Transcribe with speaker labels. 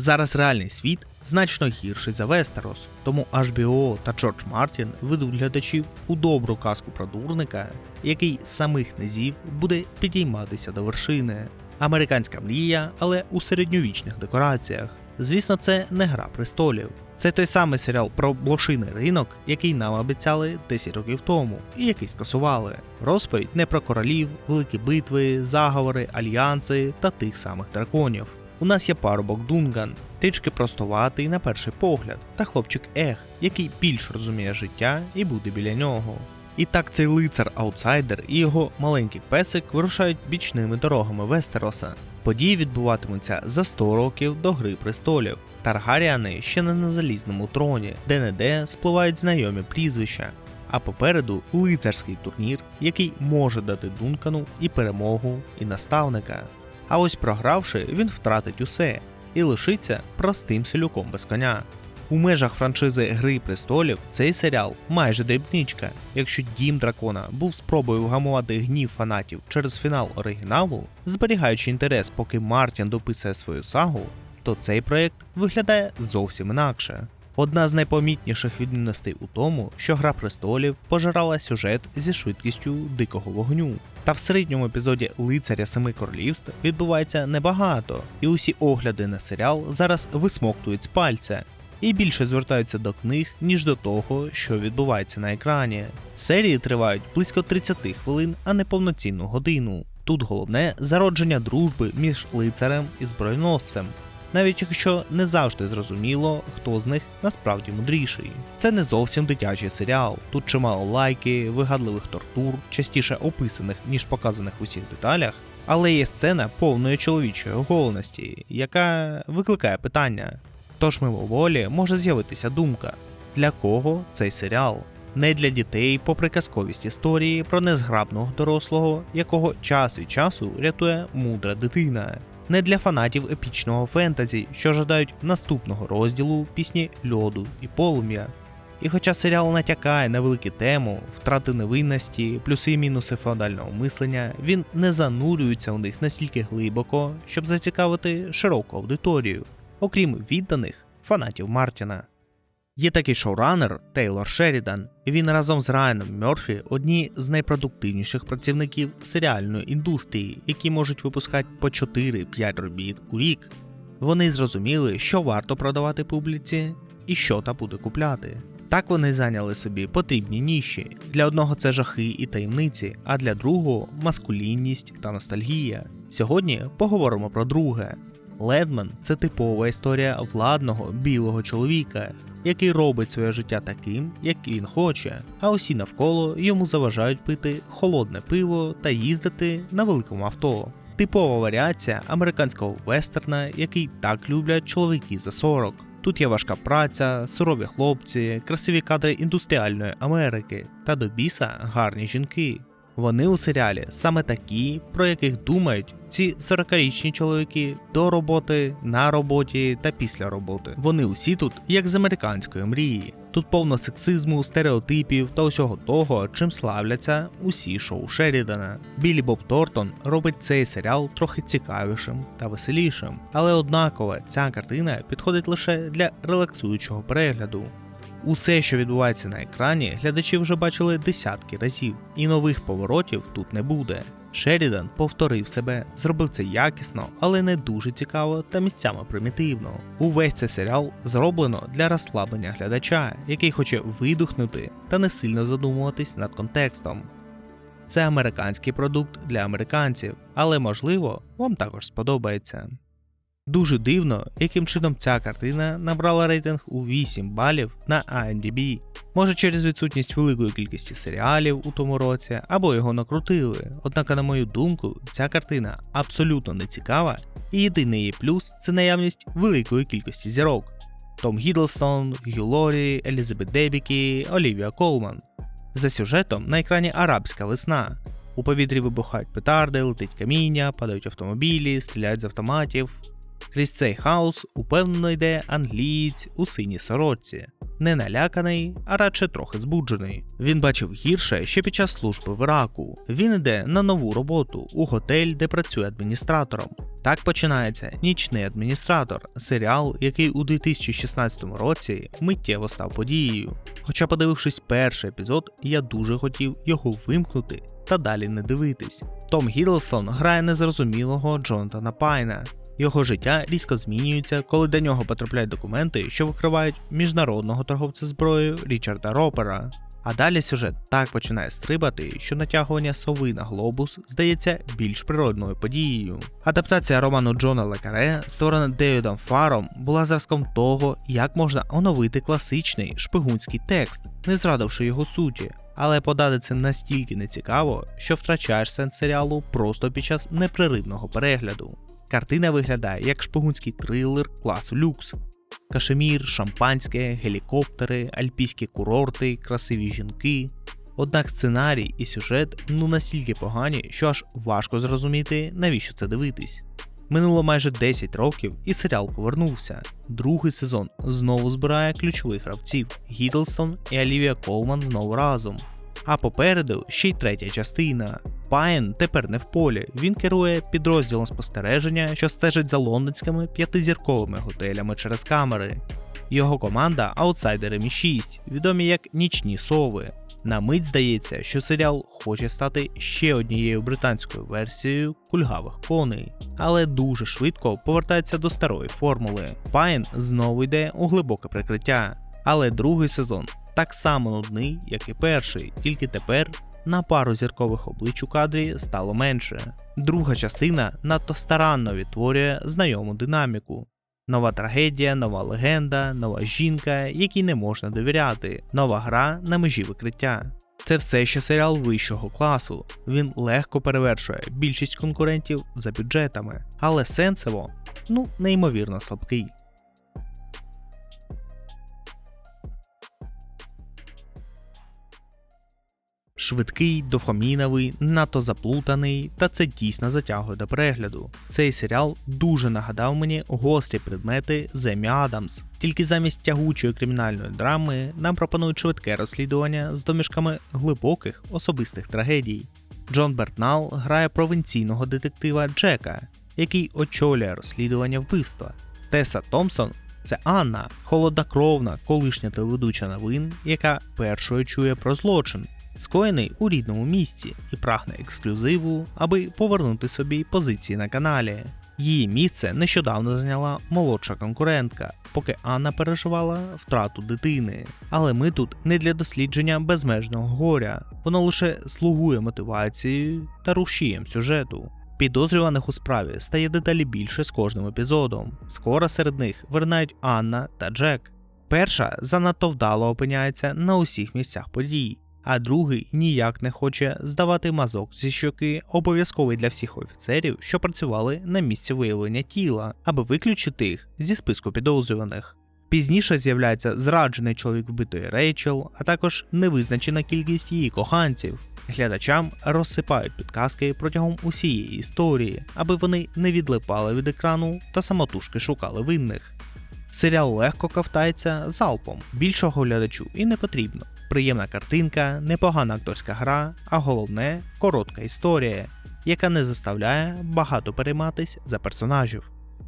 Speaker 1: Зараз реальний світ значно гірший за Вестерос, тому HBO та Джордж Мартін ведуть глядачів у добру казку про дурника, який з самих низів буде підійматися до вершини. Американська мрія, але у середньовічних декораціях. Звісно, це не гра престолів. Це той самий серіал про блошиний ринок, який нам обіцяли 10 років тому, і який скасували. Розповідь не про королів, великі битви, заговори, альянси та тих самих драконів. У нас є парубок Дунган, трішки простуватий на перший погляд, та хлопчик Ех, який більш розуміє життя і буде біля нього. І так цей лицар-аутсайдер і його маленький песик вирушають бічними дорогами Вестероса. Події відбуватимуться за 100 років до Гри престолів. Таргаріани ще не на залізному троні, де не де спливають знайомі прізвища. А попереду лицарський турнір, який може дати Дункану і перемогу, і наставника. А ось програвши, він втратить усе і лишиться простим селюком без коня. У межах франшизи Гри престолів цей серіал майже дрібничка. Якщо Дім Дракона був спробою вгамувати гнів фанатів через фінал оригіналу, зберігаючи інтерес, поки Мартін дописує свою сагу, то цей проєкт виглядає зовсім інакше. Одна з найпомітніших відмінностей у тому, що Гра престолів пожирала сюжет зі швидкістю дикого вогню. Та в середньому епізоді Лицаря Семи Королівств відбувається небагато, і усі огляди на серіал зараз висмоктують з пальця, і більше звертаються до книг, ніж до того, що відбувається на екрані. Серії тривають близько 30 хвилин, а не повноцінну годину. Тут головне зародження дружби між лицарем і збройносцем. Навіть якщо не завжди зрозуміло, хто з них насправді мудріший. Це не зовсім дитячий серіал. Тут чимало лайки, вигадливих тортур, частіше описаних ніж показаних у всіх деталях, але є сцена повної чоловічої оголеності, яка викликає питання. Тож мимоволі може з'явитися думка, для кого цей серіал? Не для дітей, попри казковість історії про незграбного дорослого, якого час від часу рятує мудра дитина. Не для фанатів епічного фентезі, що жадають наступного розділу пісні льоду і полум'я. І хоча серіал натякає на велику тему, втрати невинності, плюси і мінуси феодального мислення, він не занурюється у них настільки глибоко, щоб зацікавити широку аудиторію, окрім відданих фанатів Мартіна. Є такий шоуранер Тейлор Шерідан, він разом з Райаном Мерфі одні з найпродуктивніших працівників серіальної індустрії, які можуть випускати по 4-5 робіт у рік. Вони зрозуміли, що варто продавати публіці і що та буде купляти. Так вони зайняли собі потрібні ніші. Для одного це жахи і таємниці, а для другого маскулінність та ностальгія. Сьогодні поговоримо про друге. Ледман це типова історія владного білого чоловіка, який робить своє життя таким, як він хоче, а усі навколо йому заважають пити холодне пиво та їздити на великому авто. Типова варіація американського вестерна, який так люблять чоловіки за 40. Тут є важка праця, сурові хлопці, красиві кадри індустріальної Америки та до біса гарні жінки. Вони у серіалі саме такі, про яких думають ці 40-річні чоловіки до роботи, на роботі та після роботи. Вони усі тут як з американської мрії. Тут повно сексизму, стереотипів та усього того, чим славляться усі шоу Шерідана. Білі Боб Тортон робить цей серіал трохи цікавішим та веселішим, але однаково ця картина підходить лише для релаксуючого перегляду. Усе, що відбувається на екрані, глядачі вже бачили десятки разів, і нових поворотів тут не буде. Шерідан повторив себе, зробив це якісно, але не дуже цікаво та місцями примітивно. Увесь цей серіал зроблено для розслаблення глядача, який хоче видухнути та не сильно задумуватись над контекстом. Це американський продукт для американців, але можливо вам також сподобається. Дуже дивно, яким чином ця картина набрала рейтинг у 8 балів на IMDb. Може через відсутність великої кількості серіалів у тому році, або його накрутили. Однак, на мою думку, ця картина абсолютно не цікава, і єдиний її плюс це наявність великої кількості зірок. Том Гідлстон, Гью Лорі, Елізабет Дебікі, Олівія Колман. За сюжетом на екрані арабська весна. У повітрі вибухають петарди, летить каміння, падають автомобілі, стріляють з автоматів. Крізь цей хаос упевнено йде англієць у синій сорочці. Не наляканий, а радше трохи збуджений. Він бачив гірше ще під час служби в Іраку. Він іде на нову роботу у готель, де працює адміністратором. Так починається Нічний адміністратор, серіал, який у 2016 році миттєво став подією. Хоча, подивившись перший епізод, я дуже хотів його вимкнути та далі не дивитись. Том Гідлстон грає незрозумілого Джонатана Пайна. Його життя різко змінюється, коли до нього потрапляють документи, що викривають міжнародного торговця зброєю Річарда Ропера. А далі сюжет так починає стрибати, що натягування сови на глобус здається більш природною подією. Адаптація роману Джона Лекаре, створена Девідом Фаром, була зразком того, як можна оновити класичний шпигунський текст, не зрадивши його суті. Але подати це настільки нецікаво, що втрачаєш сенс серіалу просто під час непреривного перегляду. Картина виглядає як шпигунський трилер класу люкс. Кашемір, шампанське, гелікоптери, альпійські курорти, красиві жінки. Однак сценарій і сюжет ну настільки погані, що аж важко зрозуміти, навіщо це дивитись. Минуло майже 10 років і серіал повернувся. Другий сезон знову збирає ключових гравців Гідлстон і Олівія Колман знову разом. А попереду ще й третя частина. Пайн тепер не в полі. Він керує підрозділом спостереження, що стежить за лондонськими п'ятизірковими готелями через камери. Його команда аутсайдери Мі 6, відомі як нічні сови. На мить здається, що серіал хоче стати ще однією британською версією кульгавих коней, але дуже швидко повертається до старої формули. Пайн знову йде у глибоке прикриття. Але другий сезон так само нудний, як і перший, тільки тепер на пару зіркових облич у кадрі стало менше. Друга частина надто старанно відтворює знайому динаміку. Нова трагедія, нова легенда, нова жінка, якій не можна довіряти, нова гра на межі викриття. Це все ще серіал вищого класу. Він легко перевершує більшість конкурентів за бюджетами, але сенсово, ну, неймовірно слабкий. Швидкий, дофаміновий, надто заплутаний, та це дійсно затягує до перегляду. Цей серіал дуже нагадав мені гострі предмети Земі Адамс. Тільки замість тягучої кримінальної драми нам пропонують швидке розслідування з домішками глибоких особистих трагедій. Джон Бертнал грає провінційного детектива Джека, який очолює розслідування вбивства. Теса Томпсон це Анна, холоднокровна, колишня телеведуча новин, яка першою чує про злочин, скоєний у рідному місці і прагне ексклюзиву, аби повернути собі позиції на каналі. Її місце нещодавно зайняла молодша конкурентка, поки Анна переживала втрату дитини. Але ми тут не для дослідження безмежного горя, воно лише слугує мотивацією та рушієм сюжету. Підозрюваних у справі стає дедалі більше з кожним епізодом. Скоро серед них вирнають Анна та Джек. Перша занадто вдало опиняється на усіх місцях подій, а другий ніяк не хоче здавати мазок зі щоки, обов'язковий для всіх офіцерів, що працювали на місці виявлення тіла, аби виключити їх зі списку підозрюваних. Пізніше з'являється зраджений чоловік вбитої Рейчел, а також невизначена кількість її коханців. Глядачам розсипають підказки протягом усієї історії, аби вони не відлипали від екрану та самотужки шукали винних. Серіал легко ковтається залпом, більшого глядачу і не потрібно. Приємна картинка, непогана акторська гра, а головне коротка історія, яка не заставляє багато перейматись за персонажів.